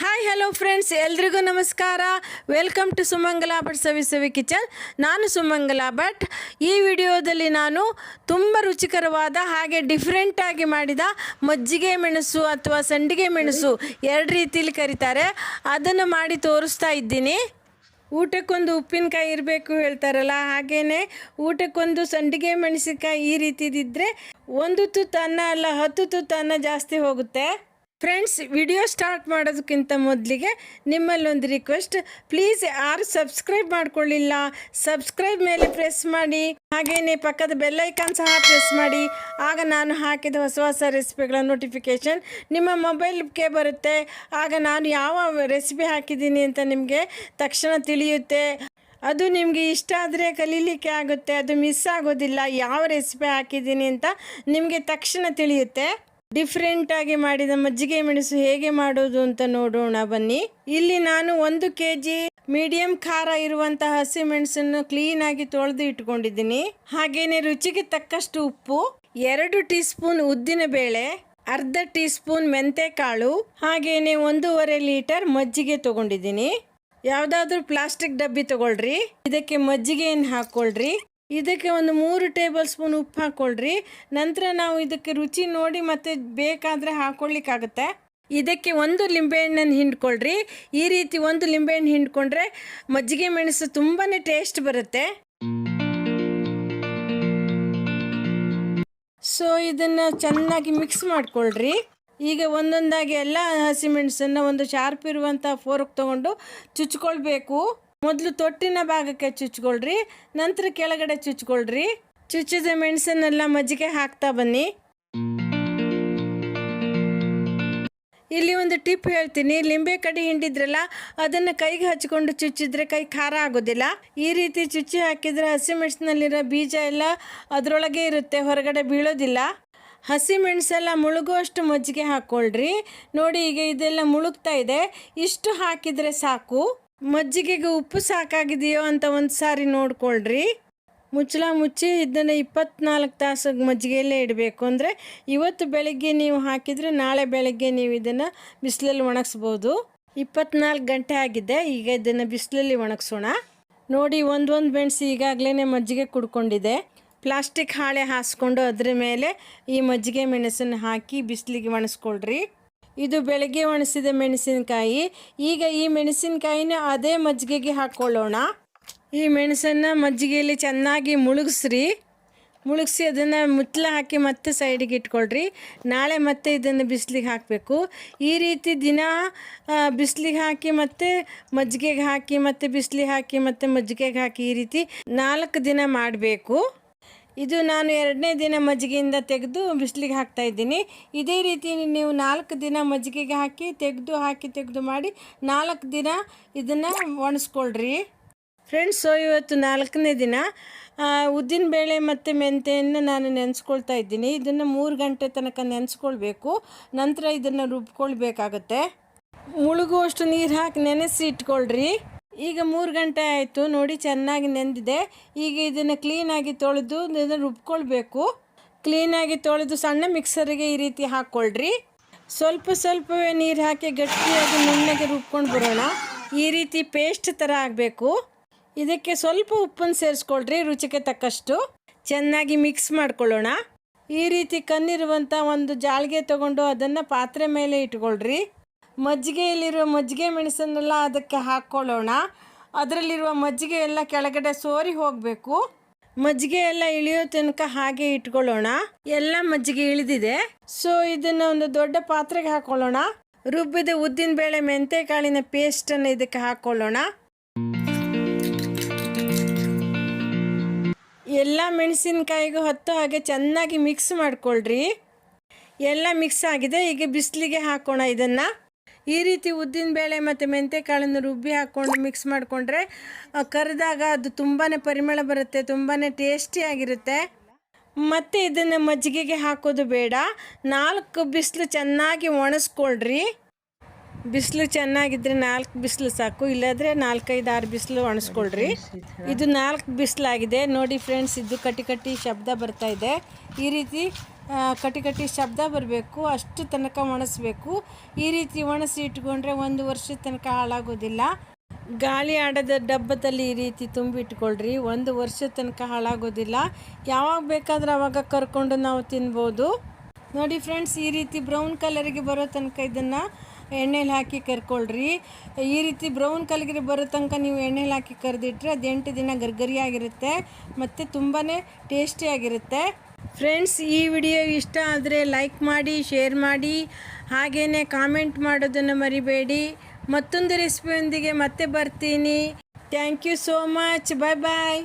Hi hello friends ಎಲ್ರಿಗೂ ನಮಸ್ಕಾರ. Welcome to Sumangala Bhat Savi Savi kitchen ನಾನು ಸುಮಂಗಲ ಭಟ್ ಈ ವಿಡಿಯೋದಲ್ಲಿ ನಾನು ತುಂಬ ರುಚಿಕರವಾದ ಹಾಗೆ ಡಿಫ್ರೆಂಟಾಗಿ ಮಾಡಿದ ಮಜ್ಜಿಗೆ ಮೆಣಸು ಅಥವಾ ಸಂಡಿಗೆ ಮೆಣಸು ಎರಡು ರೀತಿಯಲ್ಲಿ ಕರೀತಾರೆ. ಅದನ್ನು ಮಾಡಿ ತೋರಿಸ್ತಾ ಇದ್ದೀನಿ. ಊಟಕ್ಕೊಂದು ಉಪ್ಪಿನಕಾಯಿ ಇರಬೇಕು ಹೇಳ್ತಾರಲ್ಲ ಹಾಗೆಯೇ ಊಟಕ್ಕೊಂದು ಸಂಡಿಗೆ ಮೆಣಸಿನಕಾಯಿ ಈ ರೀತಿದಿದ್ದರೆ ಒಂದು ತುತ್ತು ಅನ್ನ ಅಲ್ಲ, ಹತ್ತು ತುತ್ತು ಅನ್ನ ಜಾಸ್ತಿ ಹೋಗುತ್ತೆ. ಫ್ರೆಂಡ್ಸ್ ವಿಡಿಯೋ ಸ್ಟಾರ್ಟ್ ಮಾಡೋದಕ್ಕಿಂತ ಮೊದಲಿಗೆ ನಿಮ್ಮಲ್ಲೊಂದು ರಿಕ್ವೆಸ್ಟ್ ಪ್ಲೀಸ್ ಯಾರು ಸಬ್ಸ್ಕ್ರೈಬ್ ಮಾಡ್ಕೊಳ್ಳಿಲ್ಲ ಸಬ್ಸ್ಕ್ರೈಬ್ ಮೇಲೆ ಪ್ರೆಸ್ ಮಾಡಿ ಹಾಗೆಯೇ ಪಕ್ಕದ ಬೆಲ್ಲೈಕಾನ್ ಸಹ ಪ್ರೆಸ್ ಮಾಡಿ. ಆಗ ನಾನು ಹಾಕಿದ ಹೊಸ ಹೊಸ ರೆಸಿಪಿಗಳ ನೋಟಿಫಿಕೇಷನ್ ನಿಮ್ಮ ಮೊಬೈಲ್ಗೆ ಬರುತ್ತೆ. ಆಗ ನಾನು ಯಾವ ರೆಸಿಪಿ ಹಾಕಿದ್ದೀನಿ ಅಂತ ನಿಮಗೆ ತಕ್ಷಣ ತಿಳಿಯುತ್ತೆ. ಅದು ನಿಮಗೆ ಇಷ್ಟ ಆದರೆ ಕಲೀಲಿಕ್ಕೆ ಆಗುತ್ತೆ, ಅದು ಮಿಸ್ ಆಗೋದಿಲ್ಲ, ಯಾವ ರೆಸಿಪಿ ಹಾಕಿದ್ದೀನಿ ಅಂತ ನಿಮಗೆ ತಕ್ಷಣ ತಿಳಿಯುತ್ತೆ. ಡಿಫ್ರೆಂಟ್ ಆಗಿ ಮಾಡಿದ ಮಜ್ಜಿಗೆ ಮೆಣಸು ಹೇಗೆ ಮಾಡೋದು ಅಂತ ನೋಡೋಣ ಬನ್ನಿ. ಇಲ್ಲಿ ನಾನು ಒಂದು ಕೆ ಜಿ ಮೀಡಿಯಂ ಖಾರ ಇರುವಂತಹ ಹಸಿ ಮೆಣಸನ್ನು ಕ್ಲೀನ್ ಆಗಿ ತೊಳೆದು ಇಟ್ಕೊಂಡಿದ್ದೀನಿ. ಹಾಗೇನೆ ರುಚಿಗೆ ತಕ್ಕಷ್ಟು ಉಪ್ಪು, ಎರಡು ಟೀ ಸ್ಪೂನ್ ಉದ್ದಿನ ಬೇಳೆ, ಅರ್ಧ ಟೀ ಸ್ಪೂನ್ ಮೆಂತೆಕಾಳು, ಹಾಗೇನೆ ಒಂದೂವರೆ ಲೀಟರ್ ಮಜ್ಜಿಗೆ ತಗೊಂಡಿದ್ದೀನಿ. ಯಾವುದಾದ್ರೂ ಪ್ಲಾಸ್ಟಿಕ್ ಡಬ್ಬಿ ತಗೊಳ್ರಿ. ಇದಕ್ಕೆ ಮಜ್ಜಿಗೆಯನ್ನು ಹಾಕ್ಕೊಳ್ರಿ. ಇದಕ್ಕೆ ಒಂದು ಮೂರು ಟೇಬಲ್ ಸ್ಪೂನ್ ಉಪ್ಪು ಹಾಕ್ಕೊಳ್ರಿ ನಂತರ ನಾವು ಇದಕ್ಕೆ ರುಚಿ ನೋಡಿ ಮತ್ತೆ ಬೇಕಾದರೆ ಹಾಕ್ಕೊಳ್ಳಿಕ್ಕಾಗುತ್ತೆ ಇದಕ್ಕೆ ಒಂದು ಲಿಂಬೆಹಣ್ಣನ್ನು ಹಿಂಡ್ಕೊಳ್ರಿ. ಈ ರೀತಿ ಒಂದು ಲಿಂಬೆಹಣ್ಣು ಹಿಂಡ್ಕೊಂಡ್ರೆ ಮಜ್ಜಿಗೆ ಮೆಣಸು ತುಂಬಾ ಟೇಸ್ಟ್ ಬರುತ್ತೆ. ಸೊ ಇದನ್ನು ಚೆನ್ನಾಗಿ ಮಿಕ್ಸ್ ಮಾಡ್ಕೊಳ್ರಿ. ಈಗ ಒಂದೊಂದಾಗಿ ಎಲ್ಲ ಹಸಿಮೆಣಸನ್ನು ಒಂದು ಶಾರ್ಪ್ ಇರುವಂಥ ಫೋರ್ಕ್ ತೊಗೊಂಡು ಚುಚ್ಕೊಳ್ಬೇಕು. ಮೊದಲು ತೊಟ್ಟಿನ ಭಾಗಕ್ಕೆ ಚುಚ್ಕೊಳ್ರಿ, ನಂತರ ಕೆಳಗಡೆ ಚುಚ್ಕೊಳ್ರಿ. ಚುಚ್ಚಿದ ಮೆಣಸನ್ನೆಲ್ಲ ಮಜ್ಜಿಗೆ ಹಾಕ್ತಾ ಬನ್ನಿ. ಇಲ್ಲಿ ಒಂದು ಟಿಪ್ ಹೇಳ್ತೀನಿ, ಲಿಂಬೆ ಕಡಿ ಹಿಂಡಿದ್ರಲ್ಲ, ಅದನ್ನು ಕೈಗೆ ಹಚ್ಕೊಂಡು ಚುಚ್ಚಿದ್ರೆ ಕೈ ಖಾರ ಆಗೋದಿಲ್ಲ. ಈ ರೀತಿ ಚುಚ್ಚಿ ಹಾಕಿದರೆ ಹಸಿಮೆಣಸಿನಲ್ಲಿರೋ ಬೀಜ ಎಲ್ಲ ಅದರೊಳಗೆ ಇರುತ್ತೆ, ಹೊರಗಡೆ ಬೀಳೋದಿಲ್ಲ. ಹಸಿಮೆಣಸೆಲ್ಲ ಮುಳುಗುವಷ್ಟು ಮಜ್ಜಿಗೆ ಹಾಕ್ಕೊಳ್ರಿ ನೋಡಿ, ಈಗ ಇದೆಲ್ಲ ಮುಳುಗ್ತಾ ಇದೆ. ಇಷ್ಟು ಹಾಕಿದರೆ ಸಾಕು. ಮಜ್ಜಿಗೆಗೆ ಉಪ್ಪು ಸಾಕಾಗಿದೆಯೋ ಅಂತ ಒಂದು ಸಾರಿ ನೋಡ್ಕೊಳ್ರಿ. ಮುಚ್ಚಲ ಮುಚ್ಚಿ ಇದನ್ನು ಇಪ್ಪತ್ನಾಲ್ಕು ತಾಸು ಮಜ್ಜಿಗೆಯಲ್ಲೇ ಇಡಬೇಕು. ಅಂದರೆ ಇವತ್ತು ಬೆಳಗ್ಗೆ ನೀವು ಹಾಕಿದರೆ ನಾಳೆ ಬೆಳಗ್ಗೆ ನೀವು ಇದನ್ನು ಬಿಸಿಲಲ್ಲಿ ಒಣಗಿಸ್ಬೋದು. ಇಪ್ಪತ್ನಾಲ್ಕು ಗಂಟೆ ಆಗಿದೆ, ಈಗ ಇದನ್ನು ಬಿಸಿಲಲ್ಲಿ ಒಣಗಿಸೋಣ. ನೋಡಿ, ಒಂದೊಂದು ಮೆಣಸು ಈಗಾಗಲೇ ಮಜ್ಜಿಗೆ ಕುಡ್ಕೊಂಡಿದೆ. ಪ್ಲಾಸ್ಟಿಕ್ ಹಾಳೆ ಹಾಸ್ಕೊಂಡು ಅದ್ರ ಮೇಲೆ ಈ ಮಜ್ಜಿಗೆ ಮೆಣಸನ್ನು ಹಾಕಿ ಬಿಸಿಲಿಗೆ ಒಣಸ್ಕೊಳ್ರಿ. ಇದು ಬೆಳಗ್ಗೆ ಒಣಸಿದ ಮೆಣಸಿನಕಾಯಿ. ಈಗ ಈ ಮೆಣಸಿನಕಾಯಿನ ಅದೇ ಮಜ್ಜಿಗೆಗೆ ಹಾಕ್ಕೊಳ್ಳೋಣ ಈ ಮೆಣಸನ್ನು ಮಜ್ಜಿಗೆಯಲ್ಲಿ ಚೆನ್ನಾಗಿ ಮುಳುಗಿಸ್ರಿ. ಮುಳುಗಿಸಿ ಅದನ್ನು ಮುತ್ತಲ ಹಾಕಿ ಮತ್ತೆ ಸೈಡಿಗೆ ಇಟ್ಕೊಳ್ರಿ. ನಾಳೆ ಮತ್ತೆ ಇದನ್ನು ಬಿಸಿಲಿಗೆ ಹಾಕಬೇಕು. ಈ ರೀತಿ ದಿನ ಬಿಸಿಲಿಗೆ ಹಾಕಿ ಮತ್ತೆ ಮಜ್ಜಿಗೆಗೆ ಹಾಕಿ ಮತ್ತೆ ಬಿಸಿಲಿಗೆ ಹಾಕಿ ಮತ್ತೆ ಮಜ್ಜಿಗೆಗೆ ಹಾಕಿ ಈ ರೀತಿ ನಾಲ್ಕು ದಿನ ಮಾಡಬೇಕು. ಇದು ನಾನು ಎರಡನೇ ದಿನ ಮಜ್ಜಿಗೆಯಿಂದ ತೆಗೆದು ಬಿಸಿಲಿಗೆ ಹಾಕ್ತಾ ಇದ್ದೀನಿ. ಇದೇ ರೀತಿ ನೀವು ನಾಲ್ಕು ದಿನ ಮಜ್ಜಿಗೆಗೆ ಹಾಕಿ ತೆಗೆದು ಹಾಕಿ ತೆಗೆದು ಮಾಡಿ ನಾಲ್ಕು ದಿನ ಇದನ್ನು ಒಣಸ್ಕೊಳ್ರಿ. ಫ್ರೆಂಡ್ಸ್ ಇವತ್ತು ನಾಲ್ಕನೇ ದಿನ. ಉದ್ದಿನ ಬೇಳೆ ಮತ್ತು ಮೆಂತೆಯನ್ನು ನಾನು ನೆನೆಸ್ಕೊಳ್ತಾ ಇದ್ದೀನಿ. ಇದನ್ನು ಮೂರು ಗಂಟೆ ತನಕ ನೆನೆಸ್ಕೊಳ್ಬೇಕು. ನಂತರ ಇದನ್ನು ರುಬ್ಕೊಳ್ಬೇಕಾಗತ್ತೆ. ಮುಳುಗುವಷ್ಟು ನೀರು ಹಾಕಿ ನೆನೆಸಿ ಇಟ್ಕೊಳ್ರಿ. ಈಗ ಮೂರು ಗಂಟೆ ಆಯಿತು, ನೋಡಿ ಚೆನ್ನಾಗಿ ನೆಂದಿದೆ. ಈಗ ಇದನ್ನು ಕ್ಲೀನಾಗಿ ತೊಳೆದು ಇದನ್ನು ರುಬ್ಕೊಳ್ಬೇಕು. ಕ್ಲೀನಾಗಿ ತೊಳೆದು ಸಣ್ಣ ಮಿಕ್ಸರಿಗೆ ಈ ರೀತಿ ಹಾಕ್ಕೊಳ್ರಿ. ಸ್ವಲ್ಪ ಸ್ವಲ್ಪವೇ ನೀರು ಹಾಕಿ ಗಟ್ಟಿಯಾಗಿ ನುಣ್ಣಗೆ ರುಬ್ಕೊಂಡು ಬರೋಣ. ಈ ರೀತಿ ಪೇಸ್ಟ್ ಥರ ಆಗಬೇಕು. ಇದಕ್ಕೆ ಸ್ವಲ್ಪ ಉಪ್ಪನ್ನು ಸೇರಿಸ್ಕೊಳ್ರಿ, ರುಚಿಗೆ ತಕ್ಕಷ್ಟು. ಚೆನ್ನಾಗಿ ಮಿಕ್ಸ್ ಮಾಡ್ಕೊಳ್ಳೋಣ. ಈ ರೀತಿ ಕಣ್ಣಿರುವಂಥ ಒಂದು ಜಾಳಿಗೆ ತಗೊಂಡು ಅದನ್ನು ಪಾತ್ರೆ ಮೇಲೆ ಇಟ್ಕೊಳ್ರಿ. ಮಜ್ಜಿಗೆಯಲ್ಲಿರುವ ಮಜ್ಜಿಗೆ ಮೆಣಸನ್ನೆಲ್ಲ ಅದಕ್ಕೆ ಹಾಕ್ಕೊಳ್ಳೋಣ. ಅದರಲ್ಲಿರುವ ಮಜ್ಜಿಗೆ ಎಲ್ಲ ಕೆಳಗಡೆ ಸೋರಿ ಹೋಗಬೇಕು. ಮಜ್ಜಿಗೆ ಎಲ್ಲ ಇಳಿಯೋ ತನಕ ಹಾಗೆ ಇಟ್ಕೊಳ್ಳೋಣ. ಎಲ್ಲ ಮಜ್ಜಿಗೆ ಇಳಿದಿದೆ. ಸೊ ಇದನ್ನು ಒಂದು ದೊಡ್ಡ ಪಾತ್ರೆಗೆ ಹಾಕೊಳ್ಳೋಣ ರುಬ್ಬಿದ ಉದ್ದಿನ ಬೇಳೆ ಮೆಂತೆಕಾಳಿನ ಪೇಸ್ಟನ್ನು ಇದಕ್ಕೆ ಹಾಕೊಳ್ಳೋಣ ಎಲ್ಲ ಮೆಣಸಿನಕಾಯಿಗೂ ಹತ್ತು ಹಾಗೆ ಚೆನ್ನಾಗಿ ಮಿಕ್ಸ್ ಮಾಡ್ಕೊಳ್ರಿ. ಎಲ್ಲ ಮಿಕ್ಸ್ ಆಗಿದೆ. ಈಗ ಬಿಸಿಲಿಗೆ ಹಾಕೋಣ ಇದನ್ನು. ಈ ರೀತಿ ಉದ್ದಿನ ಬೇಳೆ ಮತ್ತು ಮೆಂತ್ಯಕಾಳನ್ನು ರುಬ್ಬಿ ಹಾಕ್ಕೊಂಡು ಮಿಕ್ಸ್ ಮಾಡಿಕೊಂಡ್ರೆ ಕರೆದಾಗ ಅದು ತುಂಬಾ ಪರಿಮಳ ಬರುತ್ತೆ ತುಂಬಾ ಟೇಸ್ಟಿಯಾಗಿರುತ್ತೆ ಮತ್ತು ಇದನ್ನು ಮಜ್ಜಿಗೆಗೆ ಹಾಕೋದು ಬೇಡ. ನಾಲ್ಕು ಬಿಸಿಲು ಚೆನ್ನಾಗಿ ಒಣಸ್ಕೊಳ್ರಿ. ಬಿಸಿಲು ಚೆನ್ನಾಗಿದ್ರೆ ನಾಲ್ಕು ಬಿಸಿಲು ಸಾಕು, ಇಲ್ಲಾದರೆ ನಾಲ್ಕೈದು ಆರು ಬಿಸಿಲು ಒಣಸ್ಕೊಳ್ರಿ. ಇದು ನಾಲ್ಕು ಬಿಸಿಲಾಗಿದೆ. ನೋಡಿ ಫ್ರೆಂಡ್ಸ್ ಇದು ಕಟ್ಟಿ ಕಟ್ಟಿ ಶಬ್ದ ಬರ್ತಾ ಇದೆ. ಈ ರೀತಿ ಕಟಿ ಕಟಿ ಶಬ್ದ ಬರಬೇಕು, ಅಷ್ಟು ತನಕ ಒಣಸ್ಬೇಕು. ಈ ರೀತಿ ಒಣಸಿ ಇಟ್ಕೊಂಡ್ರೆ ಒಂದು ವರ್ಷದ ತನಕ ಹಾಳಾಗೋದಿಲ್ಲ. ಗಾಳಿ ಆಡದ ಡಬ್ಬದಲ್ಲಿ ಈ ರೀತಿ ತುಂಬಿಟ್ಕೊಳ್ರಿ ಒಂದು ವರ್ಷದ ತನಕ ಹಾಳಾಗೋದಿಲ್ಲ. ಯಾವಾಗ ಬೇಕಾದ್ರೆ ಅವಾಗ ಕರ್ಕೊಂಡು ನಾವು ತಿನ್ಬೋದು. ನೋಡಿ ಫ್ರೆಂಡ್ಸ್ ಈ ರೀತಿ ಬ್ರೌನ್ ಕಲರಿಗೆ ಬರೋ ತನಕ ಇದನ್ನು ಎಣ್ಣೆಲಿ ಹಾಕಿ ಕರ್ಕೊಳ್ರಿ. ಈ ರೀತಿ ಬ್ರೌನ್ ಕಲರಿಗೆ ಬರೋ ತನಕ ನೀವು ಎಣ್ಣೆಲಿ ಹಾಕಿ ಕರೆದಿಟ್ರೆ ಅದು ಎಂಟು ದಿನ ಗರ್ಗರಿಯಾಗಿರುತ್ತೆ, ಮತ್ತು ತುಂಬಾ ಟೇಸ್ಟಿಯಾಗಿರುತ್ತೆ ಫ್ರೆಂಡ್ಸ್ ಈ ವಿಡಿಯೋ ಇಷ್ಟ ಆದರೆ ಲೈಕ್ ಮಾಡಿ ಶೇರ್ ಮಾಡಿ ಹಾಗೇ ಕಾಮೆಂಟ್ ಮಾಡೋದನ್ನು ಮರಿಬೇಡಿ. ಮತ್ತೊಂದು ರೆಸಿಪಿಯೊಂದಿಗೆ ಮತ್ತೆ ಬರ್ತೀನಿ. Thank you so much bye bye